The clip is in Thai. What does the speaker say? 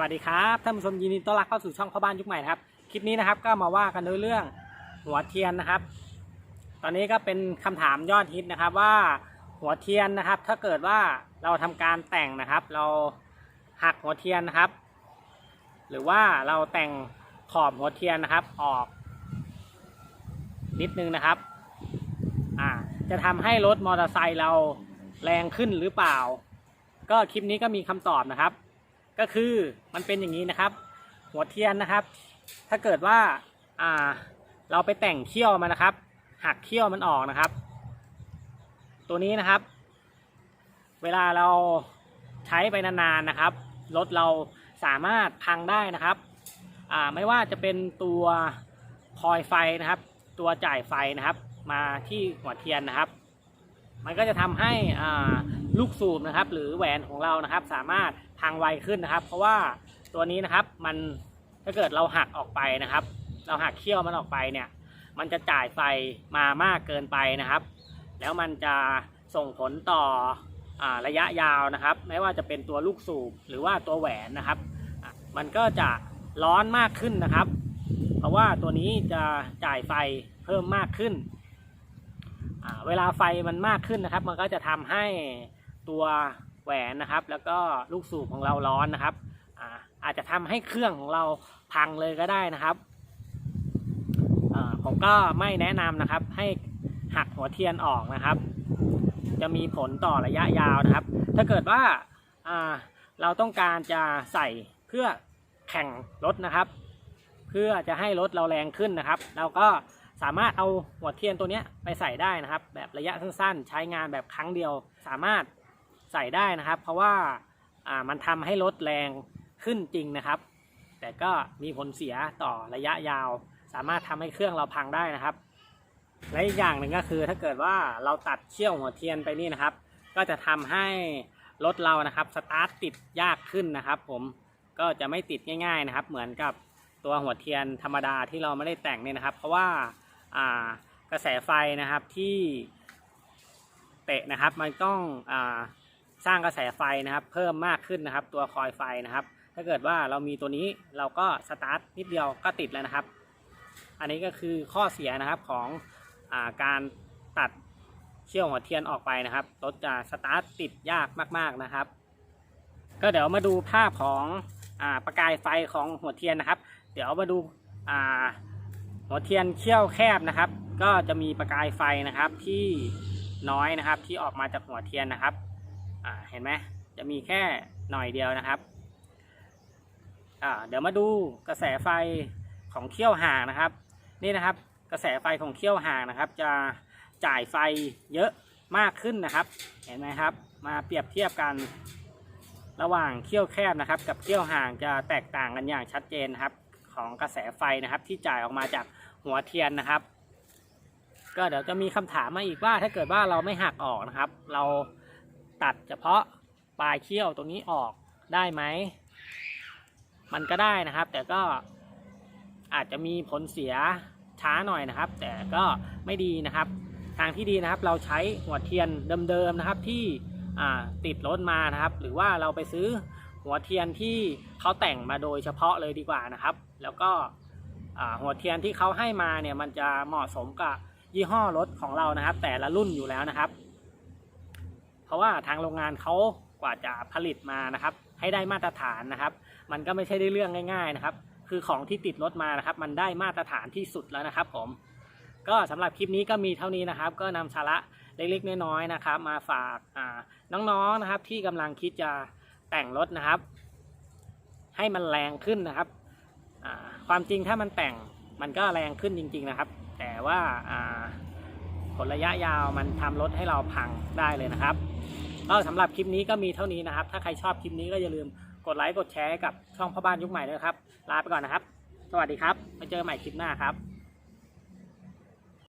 วัสดีครับท่านผู้ชมยินดีต้อนรับเข้าสู่ช่องพ่อบ้านยุคใหม่ครับคลิปนี้นะครับก็มาว่ากันด้วยเรื่องหัวเทียนนะครับ ตอนนี้ก็เป็นคำถามยอดฮิตนะครับว่าหัวเทียนนะครับ ถ้าเกิดว่าเราทำการแต่งนะครับ เราหักหัวเทียนนะครับ หรือว่าเราแต่งขอบหัวเทียนนะครับออก นิดนึงนะครับอ่าจะทำให้รถมอเตอร์ไซค์เราแรงขึ้นหรือเปล่า ก็คลิปนี้ก็มีคำตอบนะครับ ก็คือมันเป็นอย่างนี้นะครับ หัวเทียนนะครับ ถ้าเกิดว่าอ่าเราไปแต่งเขี้ยวมันนะครับ หักเขี้ยวมันออกนะครับ ตัวนี้นะครับ เวลาเราใช้ไปนานๆนะครับรถเราสามารถพังได้นะครับอ่าไม่ว่าจะเป็นตัวคอยไฟนะครับ ตัวจ่ายไฟนะครับ มาที่หัวเทียนนะครับ มันก็จะทำให้อ่าลูกสูบนะครับ หรือแหวนของเรานะครับ สามารถ พังไวขึ้นนะครับ เพราะว่าตัวนี้นะครับมันถ้าเกิดเราหักออกไปนะครับ เราหักเขี้ยวมันออกไปเนี่ย มันจะจ่ายไฟมามากเกินไปนะครับ แล้วมันจะส่งผลต่ออระยะยาวนะครับ ไม่ว่าจะเป็นตัวลูกสูบหรือว่าตัวแหวนนะครับ มันก็จะร้อนมากขึ้นนะครับ เพราะว่าตัวนี้จะจ่ายไฟเพิ่มมากขึ้น เวลาไฟมันมากขึ้นนะครับ มันก็จะทำให้ตัว แหวนนะครับ แล้วก็ลูกสูบของเราร้อนนะครับอาอาจจะทำให้เครื่องของเราพังเลยก็ได้นะครับผมก็ไม่แนะนำนะครับ ให้หักหัวเทียนออกนะครับ จะมีผลต่อระยะยาวนะครับ ถ้าเกิดว่าเราต้องการจะใส่เพื่อแข่งรถนะครับ เพื่อจะให้รถเราแรงขึ้นนะครับ เราก็สามารถเอาหัวเทียนตัวนี้ไปใส่ได้นะครับ แบบระยะสั้นๆ ใช้งานแบบครั้งเดียว สามารถ ใส่ได้นะครับ เพราะว่าอ่ามันทำให้รถแรงขึ้นจริงนะครับ แต่ก็มีผลเสียต่อระยะยาว สามารถทำให้เครื่องเราพังได้นะครับ และอีกอย่างหนึ่งก็คือถ้าเกิดว่าเราตัดเชี่ยวหัวเทียนไปนี่นะครับ ก็จะทำให้รถเรานะครับสตาร์ทติดยากขึ้นนะครับ ผมก็จะไม่ติดง่ายๆนะครับ เหมือนกับตัวหัวเทียนธรรมดาที่เราไม่ได้แต่งเนี่ยนะครับ เพราะว่าอ่ากระแสไฟนะครับที่เตะนะครับ มันต้องอา สร้างกระแสไฟนะครับ เพิ่มมากขึ้นนะครับ ตัวคอยไฟนะครับ ถ้าเกิดว่าเรามีตัวนี้เราก็สตาร์ทนิดเดียวก็ติดแล้วนะครับ อันนี้ก็คือข้อเสียนะครับของอาการตัดเชี่ยวหัวเทียนออกไปนะครับรถจะสตาร์ทติดยากมากๆนะครับ ก็เดี๋ยวมาดูภาพของอประกายไฟของหัวเทียนนะครับ เดี๋ยวมาดูาหัวเทียนเขี้ยวแคบนะครับ ก็จะมีประกายไฟนะครับที่น้อยนะครับที่ออกมาจากหัวเทียนนะครับ อ่าเห็นไหมจะมีแค่หน่อยเดียวนะครับอ่าเดี๋ยวมาดูกระแสไฟของเขี้ยวห่างนะครับ นี่นะครับ กระแสไฟของเขี้ยวห่างนะครับ จะจ่ายไฟเยอะมากขึ้นนะครับ เห็นไหมครับ มาเปรียบเทียบกันระหว่างเขี้ยวแคบนะครับ กับเขี้ยวห่างจะแตกต่างกันอย่างชัดเจนนะครับ ของกระแสไฟนะครับ ที่จ่ายออกมาจากหัวเทียนนะครับ ก็เดี๋ยวจะมีคำถามมาอีกว่าถ้าเกิดว่าเราไม่หักออกนะครับ เรา ตัดเฉพาะปลายเขี้ยวตรงนี้ออกได้ไหม มันก็ได้นะครับ แต่ก็อาจจะมีผลเสียช้าหน่อยนะครับ แต่ก็ไม่ดีนะครับ ทางที่ดีนะครับ เราใช้หัวเทียนเดิมๆนะครับที่ติดรถมานะครับ หรือว่าเราไปซื้อหัวเทียนที่เขาแต่งมาโดยเฉพาะเลยดีกว่านะครับ แล้วก็หัวเทียนที่เขาให้มาเนี่ยมันจะเหมาะสมกับยี่ห้อรถของเรานะครับ แต่ละรุ่นอยู่แล้วนะครับ เพราะว่าทางโรงงานเขากว่าจะผลิตมานะครับ ให้ได้มาตรฐานนะครับ มันก็ไม่ใช่ได้เรื่องง่ายๆนะครับ คือของที่ติดรถมานะครับ มันได้มาตรฐานที่สุดแล้วนะครับ ผม ก็สำหรับคลิปนี้ก็มีเท่านี้นะครับ ก็นำสาระเล็กๆน้อยๆนะครับ มาฝากน้องๆนะครับ ที่กำลังคิดจะแต่งรถนะครับ ให้มันแรงขึ้นนะครับความจริงถ้ามันแต่งมันก็แรงขึ้นจริง ๆนะครับ แต่ว่าอ่าผลระยะยาวมันทำรถให้เราพังได้เลยนะครับ ก็สำหรับคลิปนี้ก็มีเท่านี้นะครับ ถ้าใครชอบคลิปนี้ก็อย่าลืมกดไลค์กดแชร์ให้กับช่องพ่อบ้านยุคใหม่ด้วยครับ ลาไปก่อนนะครับ สวัสดีครับ ไปเจอใหม่คลิปหน้าครับ